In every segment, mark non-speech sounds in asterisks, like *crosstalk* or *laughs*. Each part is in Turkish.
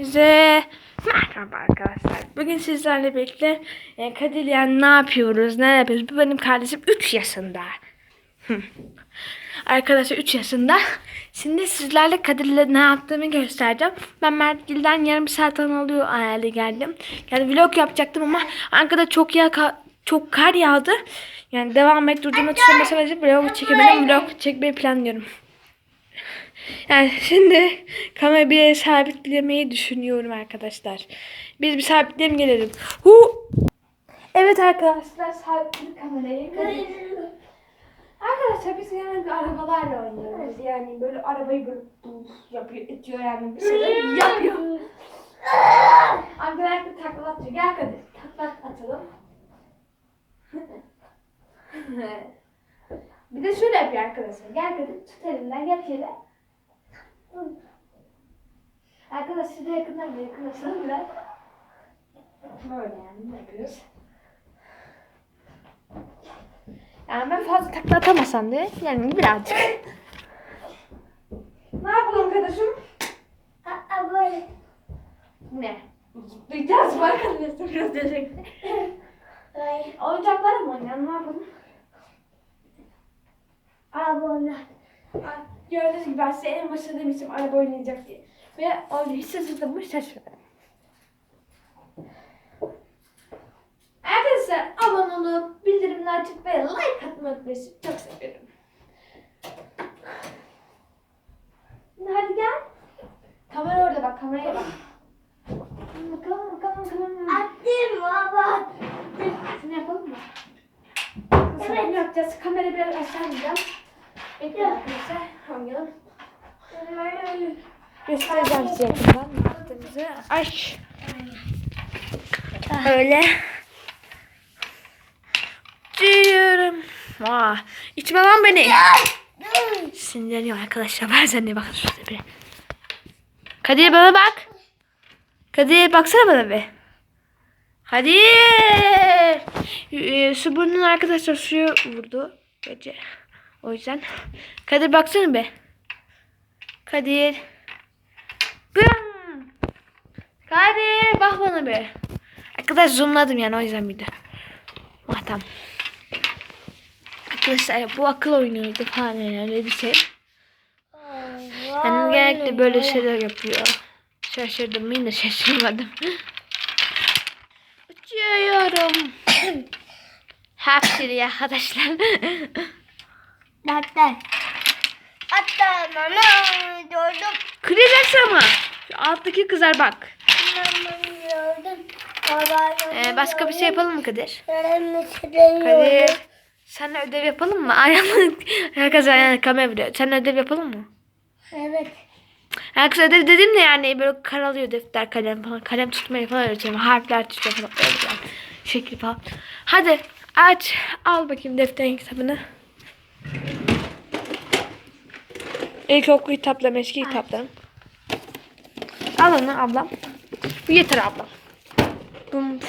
Hepinize merhaba arkadaşlar. Bugün sizlerle birlikte e, Kadir yani ne yapıyoruz, ne yapıyoruz? Bu benim kardeşim 3 yaşında. *laughs* Arkadaşlar 3 yaşında. Şimdi sizlerle Kadir'le ne yaptığımı göstereceğim. Ben Mertgil'den yarım saat oluyor ayarlı geldim. Yani vlog yapacaktım ama Ankara'da çok ya çok kar yağdı. Yani devam et durdurma tuşuna basamadım. Vlog çekemedim. Vlog çekmeyi planlıyorum. Yani şimdi kamerayı bir sabitlemeyi düşünüyorum arkadaşlar. Biz bir sabitleyelim gelelim. Hu! Evet arkadaşlar sabitledik kamerayı. Arkadaşlar biz genelde arabalarla oynuyoruz. Yani böyle arabayı böyle yapıyor, itiyor yani bir şeyler yapıyor. Arkadaşlar takla atıyor. Gel Kadir. Takla atalım. *laughs* bir de şöyle yapıyor arkadaşlar. Gel Kadir tut elimden gel şöyle. Arkadaşlar size yakından bir yakınlaşalım biraz. Böyle yani ne yapıyoruz? Yani ben fazla takla atamasam da yani birazcık. ne yapalım arkadaşım? Aa, böyle. Ne? Zıplayacağız mı arkadaşlar biraz diyecek. Böyle. Oyuncaklarla mı oynayalım ne yapalım? Abone. Aa, Gördüğünüz gibi ben size en başta demiştim araba oynayacak diye. Ve öyle hiç şaşırdım şaşırdım. Arkadaşlar abone olup bildirimleri açıp ve like atmayı unutmayın. Çok seviyorum. Hadi gel. Kamera orada bak kameraya bak. Bakalım bakalım bakalım. Attım baba. Şunu yapalım mı? Nasıl evet. yapacağız? Kamerayı biraz aşağı ineceğim. Bekle arkadaşlar. Oynayalım. Göstereceğim size yakından ne yaptığımızı. Aç. Öyle. Diyorum. Vah. İçme lan beni. Sinirleniyor arkadaşlar. Bazen de bakın şurada bir. Kadir bana bak. Kadir baksana bana bir. Kadir. Ee, su burnunun arkadaşlar suyu vurdu. Gece. O yüzden. Kadir baksana be. Kadir. Bım. Kadir bak bana be. Arkadaş zoomladım yani o yüzden bir de. Ah tamam. Arkadaşlar bu akıl oyunuydu falan yani öyle bir şey. Yani genellikle böyle şeyler yapıyor. Şaşırdım yine şaşırmadım. Uçuyorum. *coughs* Hapşiri arkadaşlar. Hatta. Hatta mama gördüm. Kıracaksın ama. Şu alttaki kızar bak. Ee, başka bir şey yapalım mı Kadir? Kadir. Senle ödev yapalım mı? *laughs* Ayağımı herkes ayağına kamera vuruyor. Senle ödev yapalım mı? Evet. Herkes ödev dedim de yani böyle karalıyor defter kalem falan. Kalem tutmayı falan öğretiyorum. Harfler tutacağım falan. Öyle. Şekil falan. Hadi aç. Al bakayım defterin kitabını. İlkokul kitaplarım, eski kitaplarım. Al onu ablam. Bu yeter ablam. Bum.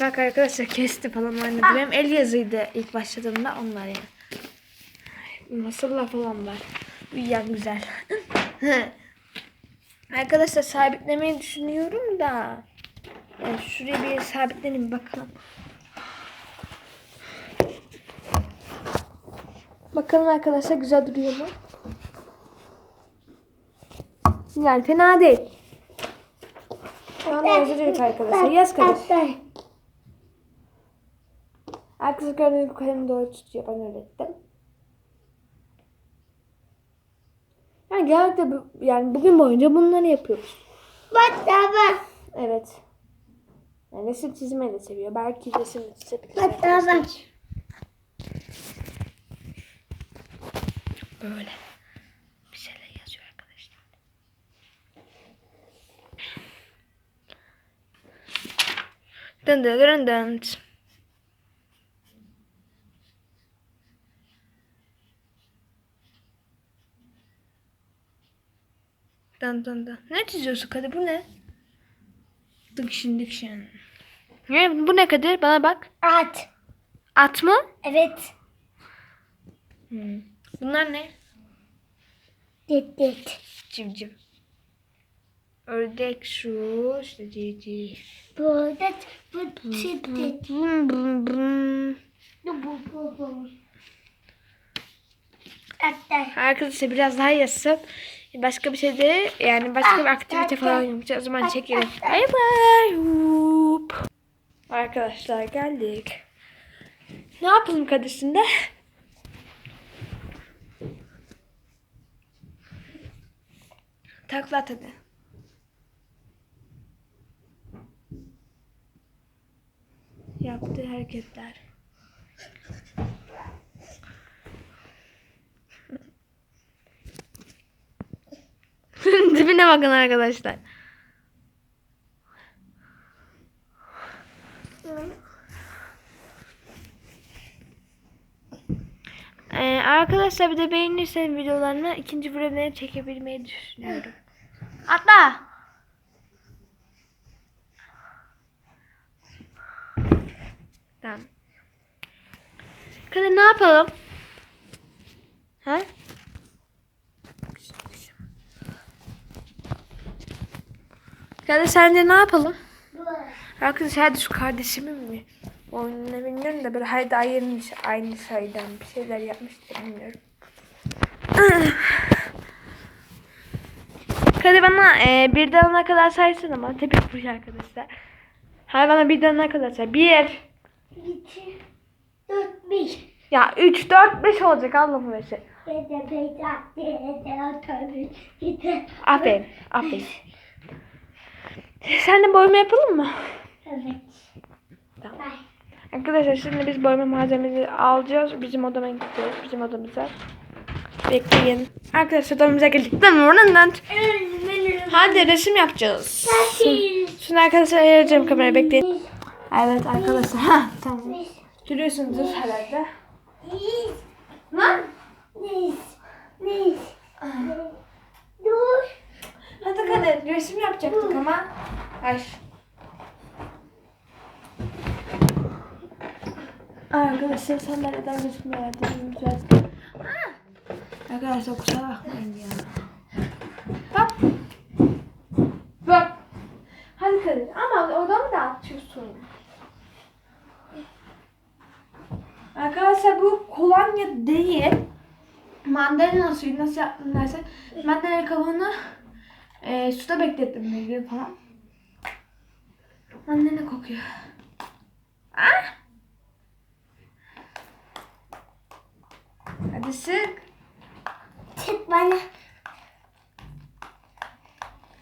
Bak arkadaşlar kesti falan anne. Benim el yazıydı ilk başladığımda onlar yani. Masalla falan var. Uyuyan güzel. *laughs* arkadaşlar sabitlemeyi düşünüyorum da. Yani şuraya bir sabitleyelim bakalım. Bakalım arkadaşlar güzel duruyor mu? Yani fena değil. Şu anda yazıyoruz arkadaşlar. Yaz kardeş. Arkadaşlar gördüğünüz gibi kalemi doğru tutuyor. Ben öğrettim. Yani genellikle bu, yani bugün boyunca bunları yapıyoruz. Bak baba. Evet. Yani resim çizmeyi de seviyor. Belki resim çizebilir. Bak baba. Böyle. Bir şeyler yazıyor arkadaşlar. Dın dın dın dın. Dın dın dın. Ne çiziyorsun Kadir? Bu ne? Dıkşın dıkşın. Ne? Bu ne Kadir? Bana bak. At. At mı? Evet. Hmm. Bunlar ne? Dit dit. Civciv. Ördek şu. işte civciv. Burada bu dit dit. Bu bu bu bu. Arkadaşlar biraz daha yazsın. Başka bir şey de yani başka bir aktivite falan yapacağız. O zaman çekelim. Bay bay. Arkadaşlar geldik. Ne yapalım kadısında? Takla at hadi. Yaptığı hareketler. *laughs* Dibine bakın arkadaşlar. Ee, arkadaşlar bir de beğenirseniz videolarını ikinci bölümleri çekebilmeyi düşünüyorum. Atla. Tamam. Kadir ne yapalım? Ha? Kadir sence ne yapalım? Arkadaşlar hadi şu kardeşimin mi? Oyununu bilmiyorum da böyle haydi aynı, aynı sayıdan bir şeyler yapmıştır bilmiyorum. Hadi bana e, birden ona kadar saysın ama tabii bu arkadaşlar. Hadi bana birden ona kadar say. Bir. İki. Dört bir. Ya üç, dört, beş olacak Allah'ım versin. Aferin, aferin. Sen de boyama yapalım mı? Evet. Tamam. Arkadaşlar şimdi biz boyama malzemeleri alacağız. Bizim odama gidiyoruz. Bizim odamıza. Bekleyin. Arkadaşlar odamıza geldik. Hadi resim yapacağız. Şimdi arkadaşlar ayıracağım kamerayı bekleyin. Evet arkadaşlar. Ha, tamam. Görüyorsunuzdur herhalde. Lan. Dur. Hadi hadi resim yapacaktık ama. Ay. Arkadaşlar sen nereden resim verdin? Arkadaşlar kusura bakmayın ya. Bak. Bak. Hadi Kadir ama odamı da atıyorsun. Arkadaşlar bu kolonya değil. Mandalina suyu nasıl yaptım dersen mandalina kabuğunu e, suda beklettim bir gün falan. Mandalina kokuyor. Ah! Hadi sık. Çık bana.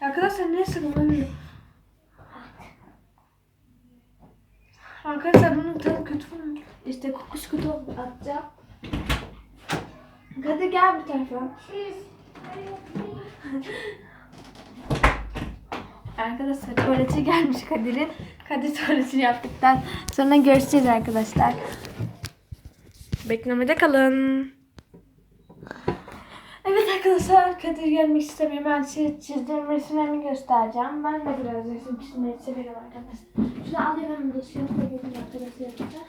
Arkadaşlar ne sıkılmıyor? Arkadaşlar bunun tadı kötü mü? İşte kokusu kötü. Atacağım. Hadi gel bu tarafa. Arkadaşlar tuvalete gelmiş Kadir'in. Kadir tuvaletini yaptıktan sonra görüşeceğiz arkadaşlar. Beklemede kalın. Evet arkadaşlar Kadir gelmek istemiyor. Ben size çizdiğim resimlerimi göstereceğim. Ben de biraz resim çizmeyi seviyorum arkadaşlar. Şunu alayım hemen dosyamı da gelin arkadaşlar.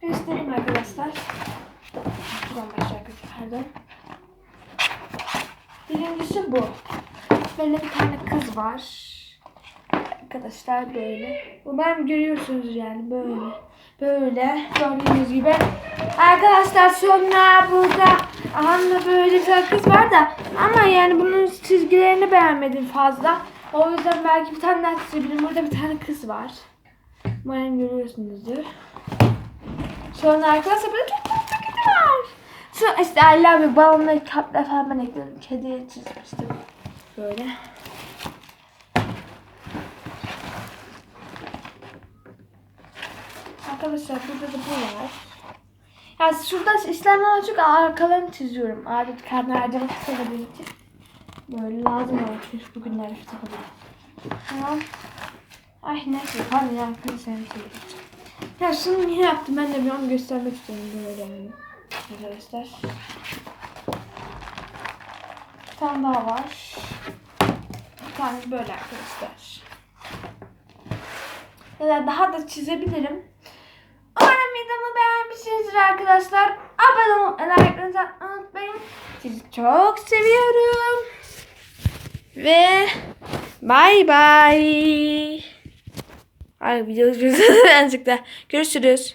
Göstereyim arkadaşlar. Şuradan başlayalım pardon. Birincisi bu. Böyle bir tane kız var. Arkadaşlar böyle. Ben görüyorsunuz yani böyle. Böyle gördüğünüz gibi. Arkadaşlar sonra burada Anla böyle bir kız var da ama yani bunun çizgilerini beğenmedim fazla. O yüzden belki bir tane daha çizebilirim. Burada bir tane kız var. Umarım görüyorsunuzdur. Sonra arkadaşlar böyle çok tatlı kedi var. Şu işte I love you balonları kalpler falan ben ekledim. Kedi çizmiştim. Böyle. Arkadaşlar burada da bu var. Ya şurada işlemden çok arkalarını çiziyorum. Adet karnı harcamak istemediğim için. Böyle lazım olmuş bugünler işte Tamam. Ay neyse pardon ya arkadaşlar bir. Ya şunu niye yaptım ben de bir onu göstermek istiyorum böyle yani. Arkadaşlar. Bir tane daha var. Bir tane böyle arkadaşlar. Ya daha da çizebilirim. Videomu beğenmişsinizdir arkadaşlar. Abone olmayı, like abone olmayı unutmayın. Sizi çok seviyorum. Ve bay bay. Ay video *laughs* birazcık da görüşürüz.